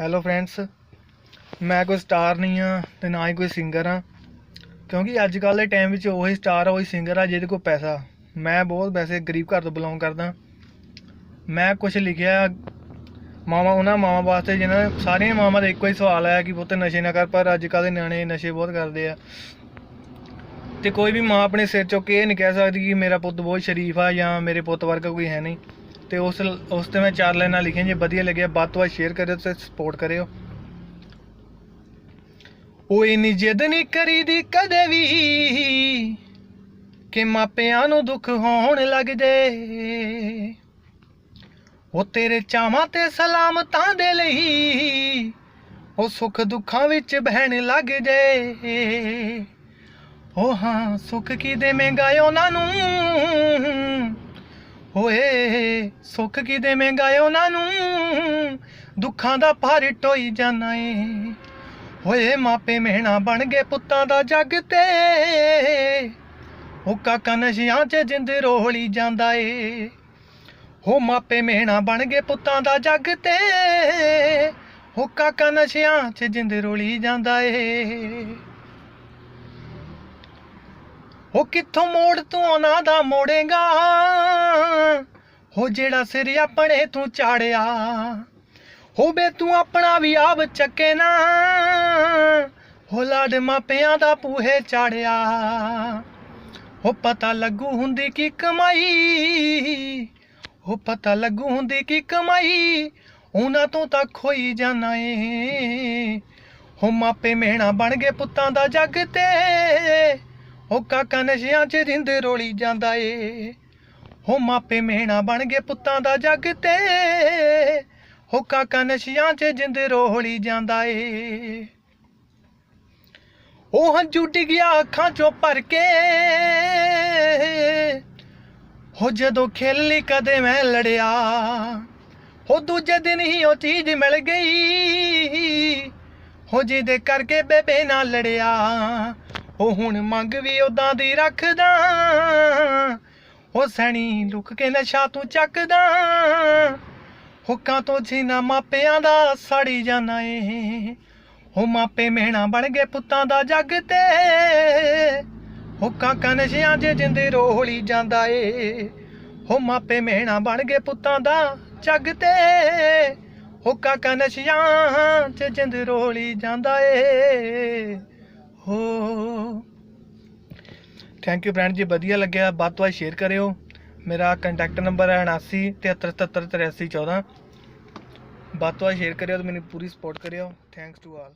Hello friends ਮੈਂ ਕੋਈ star ਨਹੀਂ ਆ ਤੇ ਨਾ ਹੀ ਕੋਈ ਸਿੰਗਰ ਆ ਕਿਉਂਕਿ ਅੱਜ ਕੱਲ੍ਹ ਦੇ ਟਾਈਮ ਵਿੱਚ ਉਹੀ ਸਟਾਰ ਆ, ਉਹੀ ਸਿੰਗਰ ਆ, ਜਿਹਦੇ ਕੋਲ ਪੈਸਾ। ਮੈਂ ਬਹੁਤ ਵੈਸੇ ਗਰੀਬ ਘਰ ਤੋਂ ਬਿਲੋਂਗ ਕਰਦਾ। ਮੈਂ ਕੁਝ ਲਿਖਿਆ, ਮਾਵਾ, ਉਹਨਾਂ ਮਾਵਾਂ ਵਾਸਤੇ ਜਿਹਨਾਂ ਸਾਰੀਆਂ ਮਾਵਾਂ ਦਾ ਇੱਕੋ ਹੀ ਸਵਾਲ ਆਇਆ ਕਿ ਪੁੱਤ ਨਸ਼ੇ ਨਾ ਕਰ, ਪਰ ਅੱਜ ਕੱਲ੍ਹ ਦੇ ਨਿਆਣੇ ਨਸ਼ੇ ਬਹੁਤ ਕਰਦੇ ਆ। ਤੇ ਕੋਈ ਵੀ ਮਾਂ ਆਪਣੇ ਸਿਰ ਚੁੱਕ ਕੇ ਇਹ ਨਹੀਂ ਕਹਿ ਸਕਦੀ ਕਿ ਮੇਰਾ ਪੁੱਤ ਬਹੁਤ ਸ਼ਰੀਫ ਆ ਜਾਂ ਮੇਰੇ ਪੁੱਤ ਵਰਗਾ ਕੋਈ ਹੈ ਨਹੀਂ। ਤੇ ਉਸ ਉਸ ਤੇ ਮੈਂ ਚਾਰ ਲਾਈਨਾਂ ਲਿਖੀਆਂ ਜੇ, ਵਧੀਆ ਲੱਗਿਆ। ਵੱਧ ਤੋਂ ਵੱਧ ਸ਼ੇਅਰ ਕਰਿਓ ਤੇ ਸਪੋਰਟ ਕਰਿਓ। ਉਹ ਇੰਨੀ ਜਿੱਦ ਨਹੀਂ ਕਰੀਦੀ ਕਦੇ ਵੀ ਕਿ ਮਾਪਿਆਂ ਨੂੰ ਦੁੱਖ ਹੋਣ ਲੱਗ ਉਹ ਤੇਰੇ ਚਾਵਾਂ ਤੇ ਸਲਾਮਤਾਂ ਦੇ ਲਈ ਉਹ ਸੁੱਖ ਦੁੱਖਾਂ ਵਿੱਚ ਬਹਿਣ ਲੱਗ ਜੇ। ਉਹ ਹਾਂ ਸੁੱਖ ਕੀ ਦੇਵੇਂਗਾ ਉਹਨਾਂ ਨੂੰ। ਓਏ ਸੁੱਖ ਕੀ ਦੇਵੇਂਗਾ ਉਹਨਾਂ ਨੂੰ? ਦੁੱਖਾਂ ਦਾ ਭਾਰ ਢੋਈ ਜਾਣਾ ਏ। ਹੋਏ ਮਾਪੇ ਮਹਿਣਾ ਬਣ ਗਏ ਪੁੱਤਾਂ ਦਾ ਜੱਗ ਤੇ। ਉਹ ਕਾਕਾ ਨਸ਼ਿਆਂ 'ਚ ਜਿੰਦ ਰੋਲੀ ਜਾਂਦਾ ਏ। ਹੋ ਮਾਪੇ ਮਹਿਣਾ ਬਣ ਗਏ ਪੁੱਤਾਂ ਦਾ ਜੱਗ ਤੇ। ਉਹ ਕਾਕਾ ਨਸ਼ਿਆਂ 'ਚ ਜਿੰਦ ਰੋਲੀ ਜਾਂਦਾ ਏ। ਉਹ ਕਿੱਥੋਂ ਮੋੜ ਤੂੰ ਉਹਨਾਂ ਦਾ ਮੋੜੇਗਾ? ਹੋ ਜਿਹੜਾ ਸਿਰ ਆਪਣੇ ਤੂੰ ਚਾੜਿਆ, ਹੋਵੇ ਤੂੰ ਆਪਣਾ ਵੀ ਆਪ ਚੱਕੇ ਨਾ। ਹੋ ਲਾਡ ਮਾਪਿਆਂ ਦਾ ਪੂਹੇ ਚਾੜਿਆ, ਹੋ ਪਤਾ ਲੱਗੂ ਹੁੰਦੀ ਕੀ ਕਮਾਈ। ਹੋ ਪਤਾ ਲੱਗੂ ਹੁੰਦੀ ਕੀ ਕਮਾਈ, ਉਹਨਾਂ ਤੋਂ ਤਾਂ ਖੋਈ ਜਾਣਾ ਏ। ਹੋ ਮਾਪੇ ਮਿਹਣਾ ਬਣ ਗਏ ਪੁੱਤਾਂ ਦਾ ਜੱਗ ਤੇ ਉਹ ਕਾਕਾ ਨਸ਼ਿਆਂ 'ਚ ਰਿੰਦ ਰੋਲੀ ਜਾਂਦਾ ਏ। ਹੋ ਮਾਪੇ ਮਿਹਣਾ ਬਣ ਗਏ ਪੁੱਤਾਂ ਦਾ ਜੱਗ ਤੇ। ਹੋ ਕਾਕਾ ਨਸ਼ਿਆਂ 'ਚ ਜਿੰਦ ਰੋਲੀ ਜਾਂਦਾ ਏ। ਉਹ ਹੰਝੂ ਡਿੱਗਿਆ ਅੱਖਾਂ 'ਚੋਂ ਭਰ ਕੇ। ਹੋ ਜਦੋਂ ਖੇਲੀ ਕਦੇ ਮੈਂ ਲੜਿਆ। ਹੋ ਦੂਜੇ ਦਿਨ ਹੀ ਉਹ ਚੀਜ਼ ਮਿਲ ਗਈ। ਹੋ ਜਿਹਦੇ ਕਰਕੇ ਬੇਬੇ ਨਾਲ ਲੜਿਆ। ਉਹ ਹੁਣ ਮੰਗ ਵੀ ਉਦਾਂ ਦੀ ਰੱਖਦਾ। ਉਹ ਸੈਣੀ ਲੁਕ ਕੇ ਨਸ਼ਾ ਤੂੰ ਚੱਕਦਾ। ਹੁੱਕਾਂ ਤੋਂ ਛੀਨਾ ਮਾਪਿਆਂ ਦਾ ਸੜੀ ਜਾਣਾ ਏ। ਉਹ ਮਾਪੇ ਮਿਹਣਾ ਬਣ ਗਏ ਪੁੱਤਾਂ ਦਾ ਜੱਗ ਤੇ। ਹੁੱਕਾਂ ਕਾ ਨਸ਼ਿਆਂ 'ਚ ਜਿੰਦੇ ਰੋਹਲੀ ਜਾਂਦਾ ਏ। ਉਹ ਮਾਪੇ ਮਿਹਣਾ ਬਣ ਗਏ ਪੁੱਤਾਂ ਦਾ ਜੱਗ ਤੇ। ਹੁੱਕਾਂ ਕਾ ਨਸ਼ਿਆਂ 'ਚ ਜਿੰਦ ਰੋਲੀ ਜਾਂਦਾ ਏ। ਹੋ ਥੈਂਕ ਯੂ ਫਰੈਂਡ ਜੀ ਵਧੀਆ ਲੱਗਿਆ ਵੱਧ ਤੋਂ ਵੱਧ ਸ਼ੇਅਰ ਕਰਿਓ। ਮੇਰਾ ਕੰਟੈਕਟ ਨੰਬਰ ਹੈ 79 73 73 83 14 ਵੱਧ ਤੋਂ ਵੱਧ ਸ਼ੇਅਰ ਕਰਿਓ ਤੇ ਮੈਨੂੰ ਪੂਰੀ ਸਪੋਰਟ ਕਰਿਓ। Thanks to all